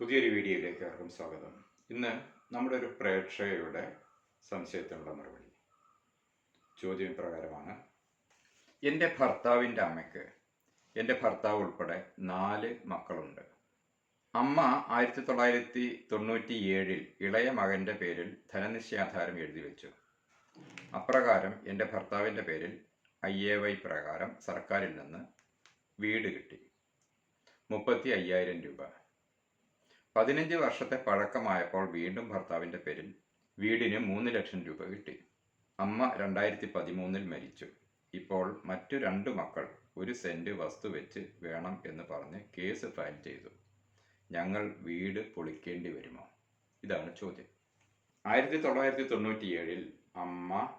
പുതിയൊരു വീഡിയോയിലേക്ക് ഏവർക്കും സ്വാഗതം. ഇന്ന് നമ്മുടെ ഒരു പ്രേക്ഷകയുടെ സംശയത്തിനുള്ള മറുപടി. ചോദ്യം പ്രകാരമാണ് എന്റെ ഭർത്താവിന്റെ അമ്മയ്ക്ക് എന്റെ ഭർത്താവ് ഉൾപ്പെടെ നാല് മക്കളുണ്ട്. അമ്മ ആയിരത്തി തൊള്ളായിരത്തി തൊണ്ണൂറ്റി ഏഴിൽ ഇളയ മകന്റെ പേരിൽ ധനനിശ്ചയാധാരം എഴുതി വെച്ചു. അപ്രകാരം എന്റെ ഭർത്താവിന്റെ പേരിൽ ഐ എ വൈ പ്രകാരം സർക്കാരിൽ നിന്ന് വീട് കിട്ടി. മുപ്പത്തി അയ്യായിരം രൂപ. പതിനഞ്ച് വർഷത്തെ പഴക്കമായപ്പോൾ വീണ്ടും ഭർത്താവിന്റെ പേരിൽ വീടിന് മൂന്ന് ലക്ഷം രൂപ കിട്ടി. അമ്മ രണ്ടായിരത്തി പതിമൂന്നിൽ മരിച്ചു. ഇപ്പോൾ മറ്റു രണ്ട് മക്കൾ ഒരു സെന്റ് വസ്തു വെച്ച് വേണം എന്ന് പറഞ്ഞ് കേസ് ഫയൽ ചെയ്തു. ഞങ്ങൾ വീട് പൊളിക്കേണ്ടി വരുമോ? ഇതാണ് ചോദ്യം. ആയിരത്തി തൊള്ളായിരത്തി തൊണ്ണൂറ്റിയേഴിൽ അമ്മ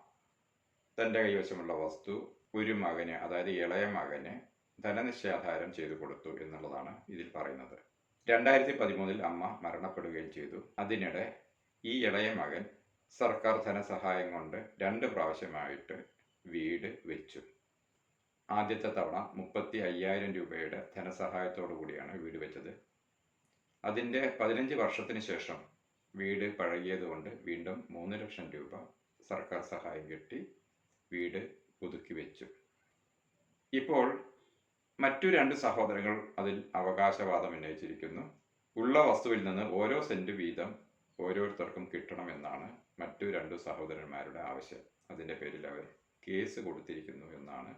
തന്റെ കൈവശമുള്ള വസ്തു ഒരു മകന് അതായത് ഇളയ മകന് ധനനിശ്ചയാധാരം ചെയ്തു കൊടുത്തു എന്നുള്ളതാണ് ഇതിൽ പറയുന്നത്. രണ്ടായിരത്തി പതിമൂന്നിൽ അമ്മ മരണപ്പെടുകയും ചെയ്തു. അതിനിടെ ഈ ഇളയ മകൻ സർക്കാർ ധനസഹായം കൊണ്ട് രണ്ട് പ്രാവശ്യമായിട്ട് വീട് വെച്ചു. ആദ്യത്തെ തവണ മുപ്പത്തി അയ്യായിരം രൂപയുടെ ധനസഹായത്തോടു കൂടിയാണ് വീട് വെച്ചത്. അതിന്റെ പതിനഞ്ച് വർഷത്തിന് ശേഷം വീട് പഴകിയതുകൊണ്ട് വീണ്ടും മൂന്ന് ലക്ഷം രൂപ സർക്കാർ സഹായം കിട്ടി വീട് പുതുക്കി വെച്ചു. ഇപ്പോൾ മറ്റു രണ്ട് സഹോദരങ്ങൾ അതിൽ അവകാശവാദം ഉന്നയിച്ചിരിക്കുന്നു. ഉള്ള വസ്തുവിൽ നിന്ന് ഓരോ സെന്റ് വീതം ഓരോരുത്തർക്കും കിട്ടണമെന്നാണ് മറ്റു രണ്ട് സഹോദരന്മാരുടെ ആവശ്യം. അതിന്റെ പേരിൽ അവർ കേസ് കൊടുത്തിരിക്കുന്നു എന്നാണ്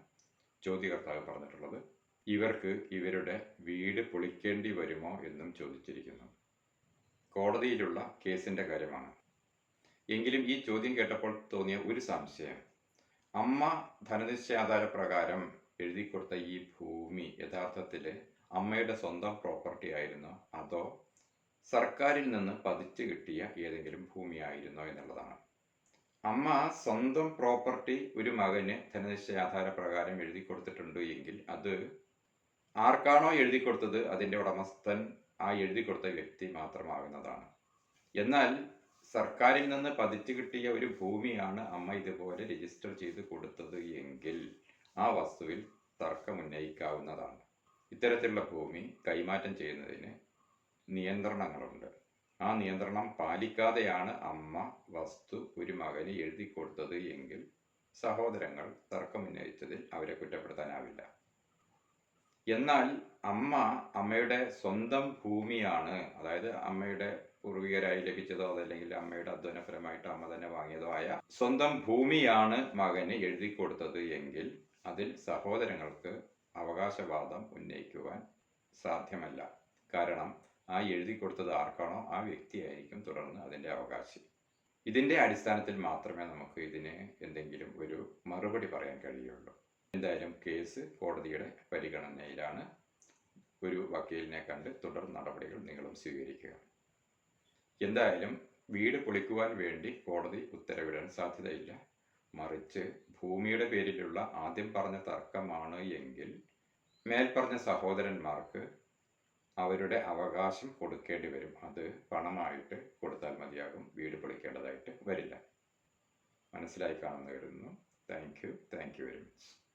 ചോദ്യകർത്താവ് പറഞ്ഞിട്ടുള്ളത്. ഇവർക്ക് ഇവരുടെ വീട് പൊളിക്കേണ്ടി വരുമോ എന്നും ചോദിച്ചിരിക്കുന്നു. കോടതിയിലുള്ള കേസിന്റെ കാര്യമാണ്. എങ്കിലും ഈ ചോദ്യം കേട്ടപ്പോൾ തോന്നിയ ഒരു സംശയം. അമ്മ ധനനിശ്ചയാധാര പ്രകാരം എഴുതി കൊടുത്ത ഈ ഭൂമി യഥാർത്ഥത്തിൽ അമ്മയുടെ സ്വന്തം പ്രോപ്പർട്ടി ആയിരുന്നോ? അതോ സർക്കാരിൽ നിന്ന് പതിച്ചു കിട്ടിയ ഏതെങ്കിലും ഭൂമിയായിരുന്നോ എന്നുള്ളതാണ്. അമ്മ സ്വന്തം പ്രോപ്പർട്ടി ഒരു മകന് ധനനിശ്ചയാധാര പ്രകാരം എഴുതി കൊടുത്തിട്ടുണ്ട് എങ്കിൽ അത് ആർക്കാണോ എഴുതി കൊടുത്തത്? അതിന്റെ ഉടമസ്ഥൻ ആ എഴുതി കൊടുത്ത വ്യക്തി മാത്രമാകുന്നതാണ്. എന്നാൽ സർക്കാരിൽ നിന്ന് പതിച്ചു കിട്ടിയ ഒരു ഭൂമിയാണ് അമ്മ ഇതുപോലെ രജിസ്റ്റർ ചെയ്ത് കൊടുത്തത് എങ്കിൽ ആ വസ്തുവിൽ തർക്കം ഉന്നയിക്കാവുന്നതാണ്. ഇത്തരത്തിലുള്ള ഭൂമി കൈമാറ്റം ചെയ്യുന്നതിന് നിയന്ത്രണങ്ങളുണ്ട്. ആ നിയന്ത്രണം പാലിക്കാതെയാണ് അമ്മ വസ്തു ഒരു മകന് എഴുതി കൊടുത്തത് എങ്കിൽ സഹോദരങ്ങൾ തർക്കമുന്നയിച്ചതിൽ അവരെ കുറ്റപ്പെടുത്താനാവില്ല. എന്നാൽ അമ്മ അമ്മയുടെ സ്വന്തം ഭൂമിയാണ് അതായത് അമ്മയുടെ പൂർവികരായി ലഭിച്ചതോ അതല്ലെങ്കിൽ അമ്മയുടെ അധ്വാനപരമായിട്ട് അമ്മ തന്നെ വാങ്ങിയതോ ആയ സ്വന്തം ഭൂമിയാണ് മകന് എഴുതി കൊടുത്തത് എങ്കിൽ അതിൽ സഹോദരങ്ങൾക്ക് അവകാശവാദം ഉന്നയിക്കുവാൻ സാധ്യമല്ല. കാരണം ആ എഴുതി കൊടുത്തത് ആർക്കാണോ ആ വ്യക്തിയായിരിക്കും തുടർന്ന് അതിന്റെ അവകാശി. ഇതിന്റെ അടിസ്ഥാനത്തിൽ മാത്രമേ നമുക്ക് ഇതിന് എന്തെങ്കിലും ഒരു മറുപടി പറയാൻ കഴിയുള്ളൂ. എന്തായാലും കേസ് കോടതിയുടെ പരിഗണനയിലാണ്. ഒരു വക്കീലിനെ കണ്ട് തുടർ നടപടികൾ നിങ്ങളും സ്വീകരിക്കുക. എന്തായാലും വീട് പൊളിക്കുവാൻ വേണ്ടി കോടതി ഉത്തരവിടാൻ സാധ്യതയില്ല. മറിച്ച് ഭൂമിയുടെ പേരിലുള്ള ആദ്യം പറഞ്ഞ തർക്കമാണ് എങ്കിൽ മേൽപ്പറഞ്ഞ സഹോദരന്മാർക്ക് അവരുടെ അവകാശം കൊടുക്കേണ്ടി വരും. അത് പണമായിട്ട് കൊടുത്താൽ മതിയാകും. വീട് പൊളിക്കേണ്ടതായിട്ട് വരില്ല. മനസ്സിലായി കാണുന്നു thank you thank you very much